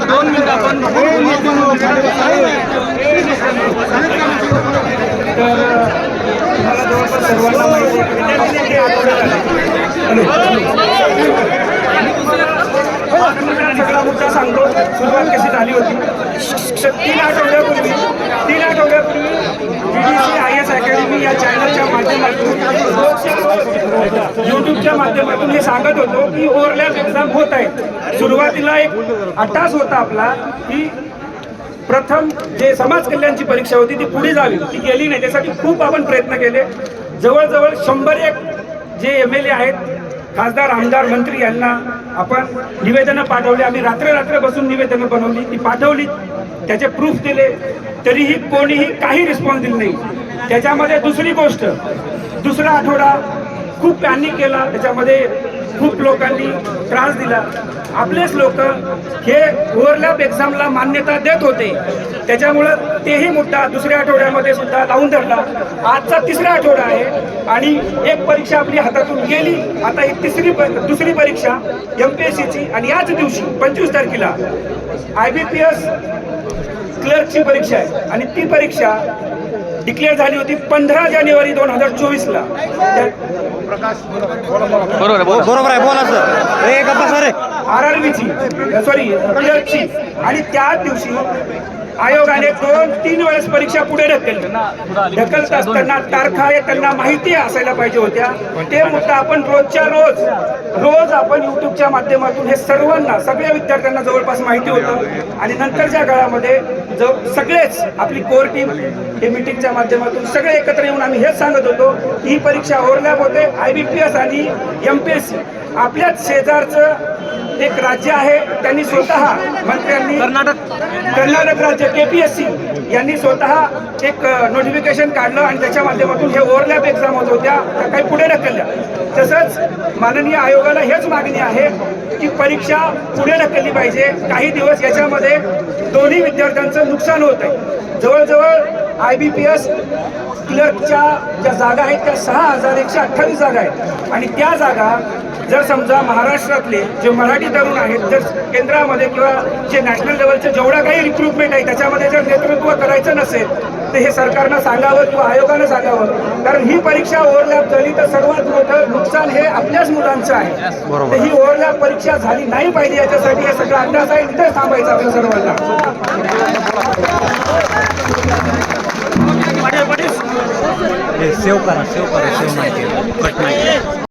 दोन मिनिट आपण सगळा मुद्दा सांगतो सुरुवात कशी झाली होती तीन आठवड्यापूर्वी तीन आठवड्यापूर्वी D D C I S academy या चॅनलच्या माध्यमातून माध्यमातून हे सांगत होतो की ओव्हरलॅप एक्झाम होत आहे सुरुवातीला एक अट्टास होता आपला की प्रथम जे समाज कल्याणची परीक्षा होती ती पुढे जावी. ती गेली नाही. त्यासाठी खूप आपण प्रयत्न केले. जवळजवळ शंभर एक जे एम एल ए आहेत खासदार आमदार मंत्री यांना आपण निवेदनं पाठवली. आम्ही रात्र रात्र बसून निवेदनं बनवली. ती पाठवली. त्याचे प्रूफ दिले. तरीही कोणीही काही रिस्पॉन्स दिला नाही. त्याच्यामध्ये दुसरी गोष्ट दुसरा आठवडा खूप पॅनिक केला त्याच्यामध्ये खूप लोकांनी त्रास दिला. आपलेच लोक हे ओव्हरलॅप एक्झामला मान्यता देत होते. त्याच्यामुळं तेही मुद्दा दुसऱ्या आठवड्यामध्ये सुद्धा लावून धरला. आजचा तिसरा आठवडा आहे आणि एक परीक्षा आपली हातातून गेली. आता ही तिसरी दुसरी परीक्षा एम पी एस सीची आणि याच दिवशी पंचवीस तारखेला आय बी पी एस क्लर्कची परीक्षा आहे. आणि ती परीक्षा डिक्लेअर झाली होती पंधरा जानेवारी दोन हजार चोवीसला. बरोबर आहे बोला. बरोबर आहे बोला सर. ए गप्पा सर आर आर बीची सॉरी आणि त्याच दिवशी आयोगाने दोन तीन वेळेस परीक्षा पुढे ढकलली. ढकलत असताना तारखा हे त्यांना माहिती असायला पाहिजे होत्या. ते मुद्दा आपण रोजच्या रोज रोज आपण युट्यूबच्या माध्यमातून हे सर्वांना सगळ्या विद्यार्थ्यांना जवळपास माहिती होतं. आणि नंतरच्या काळामध्ये जो सगळेच आपली कोर टीम हे मिटिंगच्या माध्यमातून सगळे एकत्र येऊन आम्ही हेच सांगत होतो ही परीक्षा ओव्हरलॅप होते. आय बी पी एस आणि एम पी एस सी आपल्याच शेजारचं एक राज्य आहे त्यांनी स्वतः मंत्र्यांनी कर्नाटक. कर्नाटक राज्य केपीएससी यांनी स्वतः एक नोटिफिकेशन काढलं आणि त्याच्या माध्यमातून हे ओव्हरलॅप एक्झाम होत होत्या. त्या काही पुढे ढकलल्या. तसंच माननीय आयोगाला हेच मागणी आहे की परीक्षा पुढे ढकलली पाहिजे. काही दिवस याच्यामध्ये दोन्ही विद्यार्थ्यांचं नुकसान होत आहे. जवळजवळ आय बी पी एस क्लर्कच्या ज्या जागा आहेत त्या सहा हजार एकशे अठ्ठावीस जागा आहेत. आणि त्या जागा जर समजा महाराष्ट्रातले जे मराठी तरुण आहेत जर केंद्रामध्ये किंवा जे नॅशनल लेवलचे जेवढा काही रिक्रुटमेंट आहे त्याच्यामध्ये जर नेतृत्व करायचं नसेल तर हे सरकारनं सांगावं किंवा आयोगानं सांगावं. कारण ही परीक्षा ओव्हरलॅप झाली तर सर्वात मोठं नुकसान हे आपल्याच मुलांचं आहे. तर ही ओव्हरलॅप परीक्षा झाली नाही पाहिजे याच्यासाठी हे सगळं अभ्यास आहे इथेच थांबायचं आपल्या सर्वांना. सेव्ह करा सेव्ह करा सेव्ह माहिती कट माहिती